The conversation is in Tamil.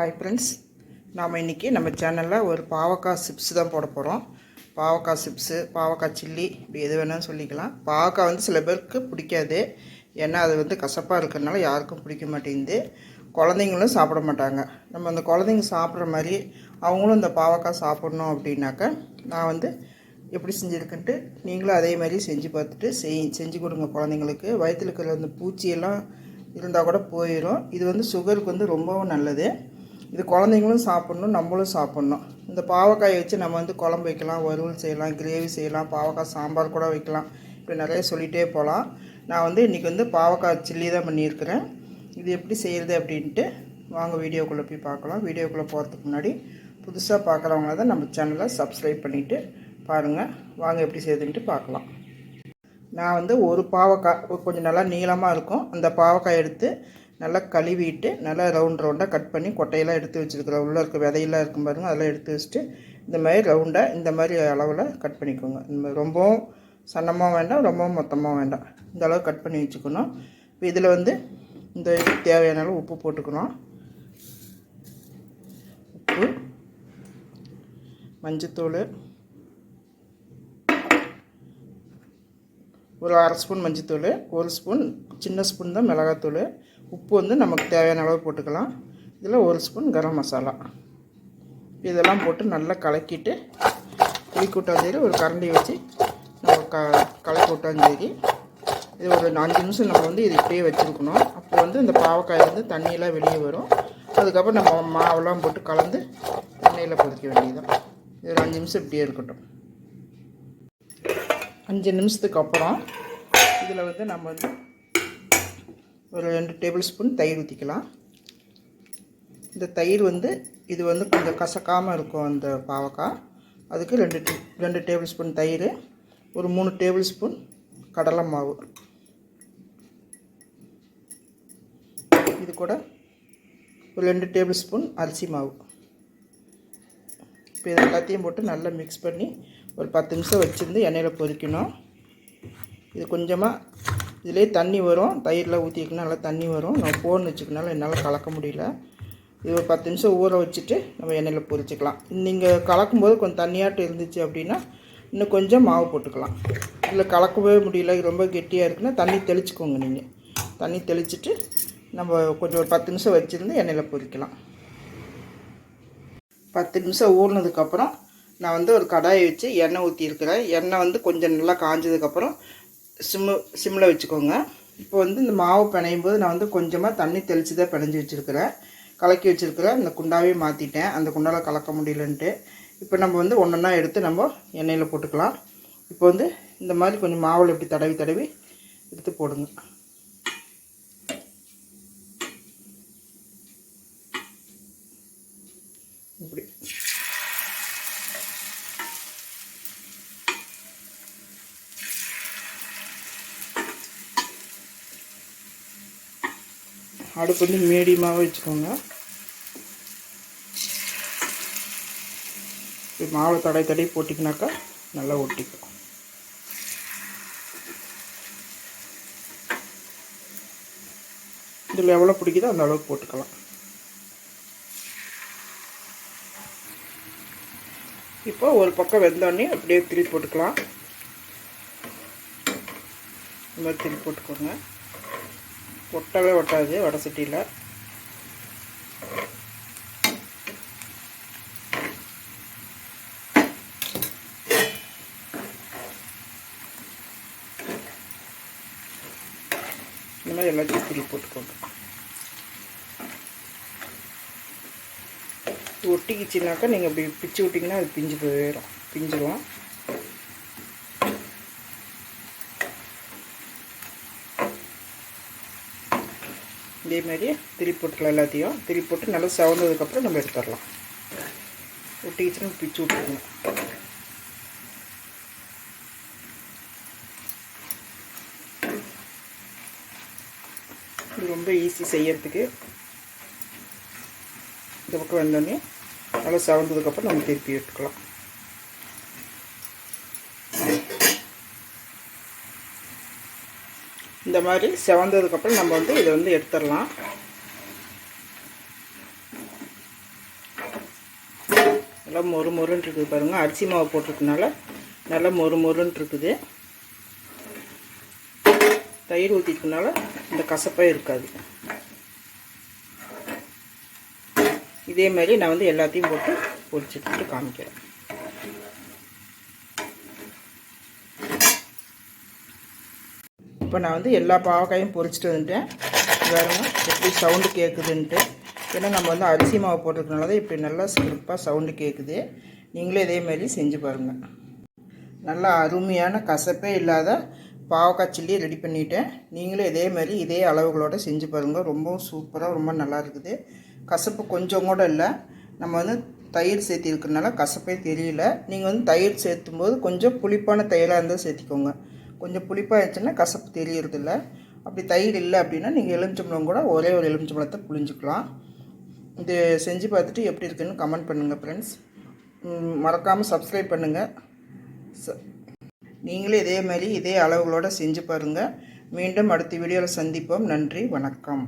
ஹாய் ஃப்ரெண்ட்ஸ் நாம் இன்றைக்கி நம்ம சேனலில் ஒரு பாவக்காய் சிப்ஸ் தான் போட போகிறோம் பாவக்காய் சிப்ஸு பாவக்காய் சில்லி இப்படி எது வேணாலும் சொல்லிக்கலாம். பாவக்காய் வந்து சில பேருக்கு பிடிக்காது. ஏன்னா அது வந்து கசப்பாக இருக்கிறதுனால யாருக்கும் பிடிக்க மாட்டேங்குது. குழந்தைங்களும் சாப்பிட மாட்டாங்க. நம்ம அந்த குழந்தைங்க சாப்பிட்ற மாதிரி அவங்களும் இந்த பாவக்காய் சாப்பிட்ணும் அப்படின்னாக்கா நான் வந்து எப்படி செஞ்சுருக்குன்ட்டு நீங்களும் அதே மாதிரி செஞ்சு பார்த்துட்டு செய் செஞ்சு கொடுங்க குழந்தைங்களுக்கு. வயிற்றுல இருக்கிற அந்த பூச்சியெல்லாம் இருந்தால் கூட போயிடும் இது வந்து சுகருக்கு வந்து ரொம்பவும் நல்லது. இது குழந்தைங்களும் சாப்பிட்ணும் நம்மளும் சாப்பிட்ணும். இந்த பாவக்காயை வச்சு நம்ம வந்து குழம்பு வைக்கலாம் வறுவல் செய்யலாம் கிரேவி செய்யலாம் பாவக்காய் சாம்பார் கூட வைக்கலாம். இப்படி நிறைய சொல்லிகிட்டே போகலாம். நான் வந்து இன்றைக்கி வந்து பாவக்காய் சில்லி தான் பண்ணியிருக்கிறேன். இது எப்படி செய்கிறது அப்படின்ட்டு வாங்க வீடியோக்குள்ளே போய் பார்க்கலாம். வீடியோக்குள்ளே போகிறதுக்கு முன்னாடி புதுசாக பார்க்குறவங்கள தான் நம்ம சேனலை சப்ஸ்கிரைப் பண்ணிவிட்டு பாருங்கள் வாங்க எப்படி செய்யுதுன்ட்டு பார்க்கலாம். நான் வந்து ஒரு பாவக்காய் கொஞ்சம் நல்லா நீளமாக இருக்கும். அந்த பாவக்காய் எடுத்து நல்லா கழுவிட்டு நல்லா ரவுண்ட் ரவுண்டாக கட் பண்ணி கொட்டையெல்லாம் எடுத்து வச்சுருக்குறேன் உள்ளே இருக்க விதையெல்லாம் இருக்கும் பாருங்கள் அதெல்லாம் எடுத்து வச்சுட்டு இந்த மாதிரி ரவுண்டாக இந்த மாதிரி அளவில் கட் பண்ணிக்கோங்க. இந்த மாதிரி ரொம்பவும் சன்னமாக வேண்டாம் ரொம்பவும் மொத்தமாக வேண்டாம். இந்த அளவு கட் பண்ணி வச்சுக்கணும். இப்போ இதில் வந்து இந்த இதுக்கு தேவையான அளவு உப்பு போட்டுக்கணும். உப்பு மஞ்சத்தூள் ஒரு அரை ஸ்பூன் மஞ்சத்தூள் ஒரு ஸ்பூன் சின்ன ஸ்பூன் தான் மிளகாத்தூள் உப்பு வந்து நமக்கு தேவையான அளவு போட்டுக்கலாம். இதில் ஒரு ஸ்பூன் கரம் மசாலா. இதெல்லாம் போட்டு நல்லா கலக்கிட்டு புளி விட்டாலும் சரி ஒரு கரண்டி வச்சு நம்ம க கலக்கி விட்டாலும் சரி இது ஒரு அஞ்சு நிமிஷம் நம்ம வந்து இது இப்படியே வச்சுருக்கணும். அப்போ வந்து இந்த பாவக்காய் வந்து தண்ணியெல்லாம் வெளியே வரும். அதுக்கப்புறம் நம்ம மாவெல்லாம் போட்டு கலந்து எண்ணெயில் கொதிக்க வேண்டியதுதான். இது ஒரு அஞ்சு நிமிஷம் இப்படியே இருக்கட்டும். அஞ்சு நிமிஷத்துக்கு அப்புறம் இதில் வந்து நம்ம வந்து ஒரு ரெண்டு டேபிள் ஸ்பூன் தயிர் ஊற்றிக்கலாம் இந்த தயிர் வந்து இது வந்து கொஞ்சம் கசக்காமல் இருக்கும் அந்த பாவக்காய் அதுக்கு ரெண்டு ரெண்டு டேபிள் ஸ்பூன் தயிர் ஒரு மூணு டேபிள் ஸ்பூன் கடலை மாவு. இது கூட ஒரு ரெண்டு டேபிள் ஸ்பூன் அரிசி மாவு. இப்போ இது எல்லாத்தையும் போட்டு நல்லா மிக்ஸ் பண்ணி ஒரு பத்து நிமிஷம் வச்சுருந்து எண்ணெயில் பொரிக்கணும். இது கொஞ்சமாக இதிலே தண்ணி வரும். தயிரில் ஊற்றிக்கணும் நல்லா தண்ணி வரும். நம்ம ஃபோன் வச்சுக்கனால என்னால் கலக்க முடியல. இது ஒரு பத்து நிமிஷம் ஊற வச்சுட்டு நம்ம எண்ணெயில் பொரிச்சிக்கலாம். நீங்கள் கலக்கும்போது கொஞ்சம் தண்ணியாட்டம் இருந்துச்சு அப்படின்னா இன்னும் கொஞ்சம் மாவு போட்டுக்கலாம். இல்லை கலக்கவே முடியல. ரொம்ப கெட்டியாக இருக்குன்னா தண்ணி தெளிச்சுக்கோங்க நீங்கள் தண்ணி தெளிச்சுட்டு நம்ம கொஞ்சம் ஒரு பத்து நிமிஷம் வச்சுருந்து எண்ணெயில் பொரிக்கலாம். பத்து நிமிஷம் ஊறினதுக்கப்புறம் நான் வந்து ஒரு கடாயை வச்சு எண்ணெய் ஊற்றிருக்கிறேன் எண்ணெய் வந்து கொஞ்சம் நல்லா காஞ்சதுக்கப்புறம் சிம்மு சிம்மில் வச்சுக்கோங்க. இப்போ வந்து இந்த மாவு பிணையும் போது நான் வந்து கொஞ்சமாக தண்ணி தெளித்து தான் பிணைஞ்சி வச்சுருக்கிறேன். கலக்கி வச்சுருக்கிறேன். இந்த குண்டாவே மாற்றிட்டேன் அந்த குண்டாவில் கலக்க முடியலன்ட்டு. இப்போ நம்ம வந்து ஒன்றா எடுத்து நம்ம எண்ணெயில் போட்டுக்கலாம். இப்போ வந்து இந்த மாதிரி கொஞ்சம் மாவில் இப்படி தடவி தடவி எடுத்து போடுங்க இப்படி அடுப்பு வந்து மீடியமாகவே வச்சுக்கோங்க. இப்படி மாவை தடை தடை போட்டிங்கனாக்கா நல்லா ஒட்டிக்கும். இதில் எவ்வளோ பிடிக்குதோ அந்த அளவுக்கு போட்டுக்கலாம். இப்போ ஒரு பக்கம் வெந்தோடனே அப்படியே திருப்பி போட்டுக்கலாம். இந்த மாதிரி திருப்பி போட்டுக்கோங்க. ஒட்டவே ஒட்டாது வடை சட்டியில். இந்த மாதிரி எல்லாத்தையும் திருப்பி போட்டுக்கோங்க. ஒட்டிக்கிச்சுனாக்கா நீங்கள் இப்படி பிச்சு விட்டிங்கன்னா அது பிஞ்சு போயிடும். பிஞ்சிடும் இதே மாதிரியே திருப்பி போட்டுக்கலாம் எல்லாத்தையும் திருப்பி போட்டு நல்லா சவுந்ததுக்கப்புறம் நம்ம எடுத்துடலாம் ஒட்டிக்கிச்சுன்னா பிச்சு விட்டுருங்க இது ரொம்ப ஈஸி செய்யறதுக்கு. இந்த பக்கம் வந்தோடனே நல்லா சவுந்ததுக்கப்புறம் நம்ம திருப்பி விட்டுக்கலாம் இந்த மாதிரி செவந்ததுக்கப்புறம் நம்ம வந்து இதை வந்து எடுத்துடலாம். நல்லா மொறு மொறுன்னு இருக்குது பாருங்கள் அரிசி மாவு போட்டிருக்கனால நல்லா மொறு மொறுன்னு இருக்குது. தயிர் ஊற்றிக்கனால இந்த கசப்பே இருக்காது. இதே மாதிரி நான் வந்து எல்லாத்தையும் போட்டு பொரிச்சுட்டு காமிக்கிறேன். இப்போ நான் வந்து எல்லா பாவக்காயும் பொரிச்சிட்டு வந்துட்டேன். வேறுங்க எப்படி சவுண்டு கேட்குதுன்ட்டு ஏன்னா நம்ம வந்து அரிசி மாவு போட்டிருக்கனால தான் இப்படி நல்லா சிறப்பாக சவுண்டு கேட்குது நீங்களே இதே மாதிரி செஞ்சு பாருங்கள் நல்லா அருமையான கசப்பே இல்லாத பாவக்காய் சில்லி ரெடி பண்ணிவிட்டேன் நீங்களும் இதே மாதிரி இதே அளவுகளோடு செஞ்சு பாருங்கள் ரொம்பவும் சூப்பராக ரொம்ப நல்லா இருக்குது. கசப்பு கொஞ்சம் கூட இல்லை. நம்ம வந்து தயிர் சேர்த்திருக்கிறதுனால கசப்பே தெரியல. நீங்கள் வந்து தயிர் சேர்த்தும் போது கொஞ்சம் புளிப்பான தயிராக இருந்தால் சேர்த்திக்கோங்க. கொஞ்சம் புளிப்பாக கசப்பு தெரியறதில்ல அப்படி தயிர் இல்லை அப்படின்னா நீங்கள் எலுமிச்சம்பழம் கூட ஒரே ஒரு எலுமிச்சம்பழத்தை புளிஞ்சிக்கலாம். இது செஞ்சு பார்த்துட்டு எப்படி இருக்குன்னு கமெண்ட் பண்ணுங்கள் ஃப்ரெண்ட்ஸ் மறக்காமல் சப்ஸ்கிரைப் பண்ணுங்கள் ச நீங்களே இதே மாதிரி இதே அளவுகளோடு செஞ்சு பாருங்கள் மீண்டும் அடுத்த வீடியோவில் சந்திப்போம். நன்றி வணக்கம்.